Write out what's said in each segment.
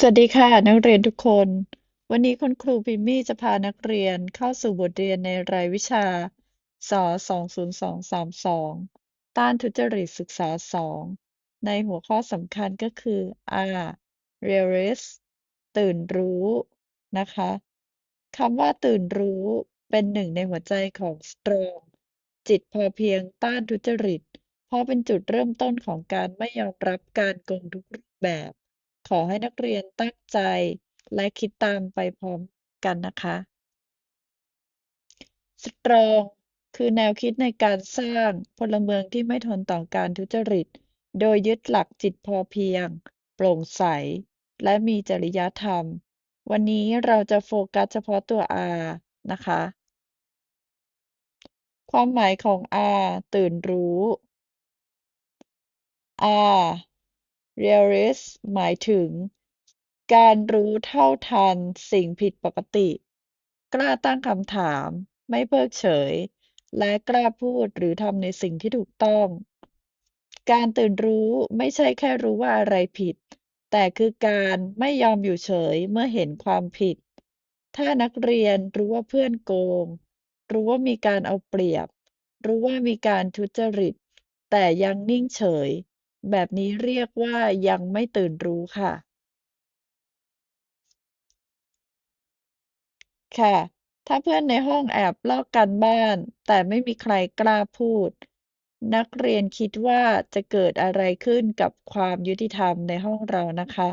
สวัสดีค่ะ นักเรียนทุกคน วันนี้คุณครูพิมมี่จะพานักเรียนเข้าสู่บทเรียนในรายวิชาส20232 ต้านทุจริตศึกษา 2 ในหัวข้อสำคัญก็คือ R Realist ตื่นรู้นะคะคำว่าตื่นรู้เป็นหนึ่งในหัวใจของ Strong จิตพอเพียงต้านทุจริต เพราะเป็นจุดเริ่มต้นของการไม่ยอมรับการโกงทุกรูปแบบ ขอให้นักเรียนตั้งใจและคิดตามไปพร้อมกันนะคะ Strong คือแนวคิดในการสร้างพลเมืองที่ไม่ทนต่อการทุจริต โดยยึดหลักจิตพอเพียง โปร่งใส และมีจริยธรรม วันนี้เราจะโฟกัสเฉพาะตัว R นะคะ ความหมายของ R ตื่นรู้ R realist หมายถึงการรู้เท่าทันสิ่งผิดปกติ กล้าตั้งคำถาม ไม่เพิกเฉย และกล้าพูดหรือทำในสิ่งที่ถูกต้อง การตื่นรู้ไม่ใช่แค่รู้ว่าอะไรผิด แต่คือการไม่ยอมอยู่เฉยเมื่อเห็นความผิด ถ้านักเรียนรู้ว่าเพื่อนโกง รู้ว่ามีการเอาเปรียบ รู้ว่ามีการทุจริต แต่ยังนิ่งเฉย แบบนี้เรียกว่ายังไม่ตื่นรู้ค่ะ ค่ะ ถ้าเพื่อนในห้องแอบลอกการบ้าน แต่ไม่มีใครกล้าพูด นักเรียนคิดว่าจะเกิดอะไรขึ้นกับความยุติธรรมในห้องเรานะคะ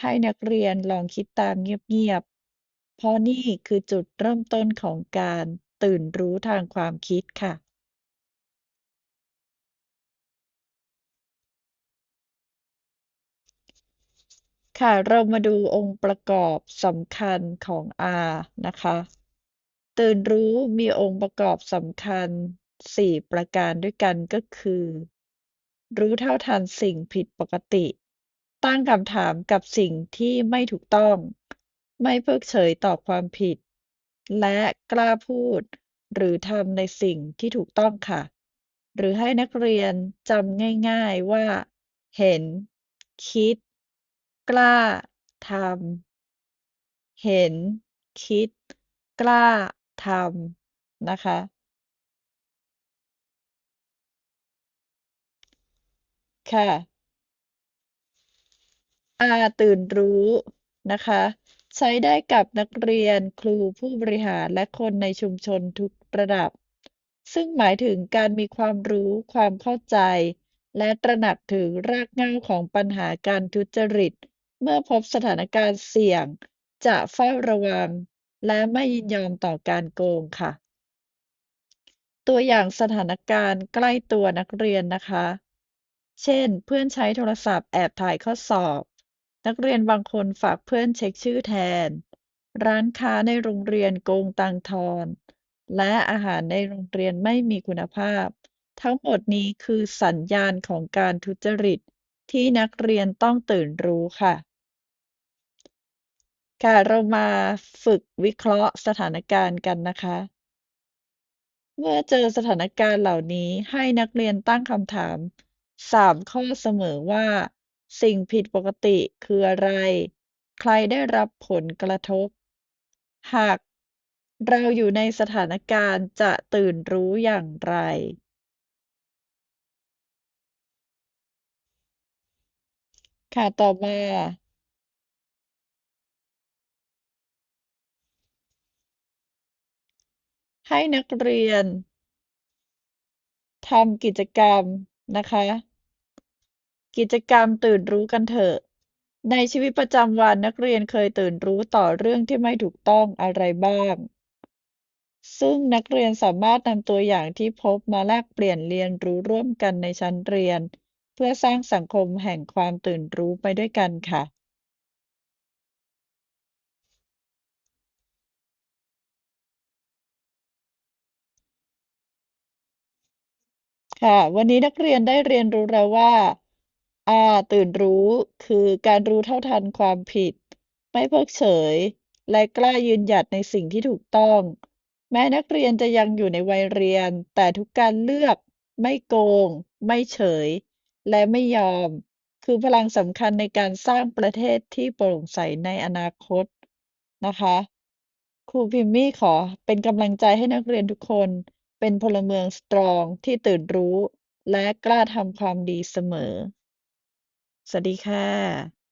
ให้นักเรียนลองคิดตามเงียบๆ เพราะนี่คือจุดเริ่มต้นของการตื่นรู้ทางความคิดค่ะ ค่ะ เรามาดูองค์ประกอบสำคัญของ R นะคะ ตื่นรู้มีองค์ประกอบสำคัญ 4 ประการด้วยกันก็คือ รู้เท่าทันสิ่งผิดปกติ ตั้งคำถามกับสิ่งที่ไม่ถูกต้อง ไม่เพิกเฉยต่อความผิด และกล้าพูด หรือทำในสิ่งที่ถูกต้องค่ะ หรือให้นักเรียนจำง่าย ๆว่า เห็น คิด กล้าทำ เห็น คิด กล้าทำ นะคะ ค่ะ R ตื่นรู้นะคะ ใช้ได้กับนักเรียน ครู ผู้บริหาร และคนในชุมชนทุกระดับ ซึ่งหมายถึงการมีความรู้ ความเข้าใจ และตระหนักถึงรากเหง้าของปัญหาการทุจริต เมื่อพบสถานการณ์เสี่ยง จะเฝ้าระวัง และไม่ยินยอมต่อการโกงค่ะ ตัวอย่างสถานการณ์ใกล้ตัวนักเรียนนะคะ เช่น เพื่อนใช้โทรศัพท์แอบถ่ายข้อสอบ นักเรียนบางคนฝากเพื่อนเช็คชื่อแทน ร้านค้าในโรงเรียนโกงตังทอน และอาหารในโรงเรียนไม่มีคุณภาพ ทั้งหมดนี้คือสัญญาณของการทุจริต ที่นักเรียนต้องตื่นรู้ค่ะ ค่ะ เรามาฝึกวิเคราะห์สถานการณ์กันนะคะ เมื่อเจอสถานการณ์เหล่านี้ให้นักเรียนตั้งคำถาม3ข้อเสมอว่า สิ่งผิดปกติคืออะไร ใครได้รับผลกระทบ หากเราอยู่ในสถานการณ์จะตื่นรู้อย่างไร ค่ะ ต่อมา ให้นักเรียนทำกิจกรรมนะคะ กิจกรรมตื่นรู้กันเถอะ ในชีวิตประจำวันนักเรียนเคยตื่นรู้ต่อเรื่องที่ไม่ถูกต้องอะไรบ้าง ซึ่งนักเรียนสามารถนำตัวอย่างที่พบมาแลกเปลี่ยนเรียนรู้ร่วมกันในชั้นเรียน เพื่อสร้างสังคมแห่งความตื่นรู้ไปด้วยกันค่ะค่ะ วันนี้นักเรียนได้เรียนรู้แล้วว่า R ตื่นรู้คือการรู้เท่าทันความผิด ไม่เพิกเฉย และกล้ายืนหยัดในสิ่งที่ถูกต้อง แม้นักเรียนจะยังอยู่ในวัยเรียน แต่ทุกการเลือก ไม่โกง ไม่เฉย และไม่ยอม คือพลังสำคัญในการสร้างประเทศที่โปร่งใสในอนาคตนะคะ ครูพิมมี่ขอเป็นกำลังใจให้นักเรียนทุกคนเป็นพลเมืองสตรองที่ตื่นรู้ และกล้าทำความดีเสมอ สวัสดีค่ะ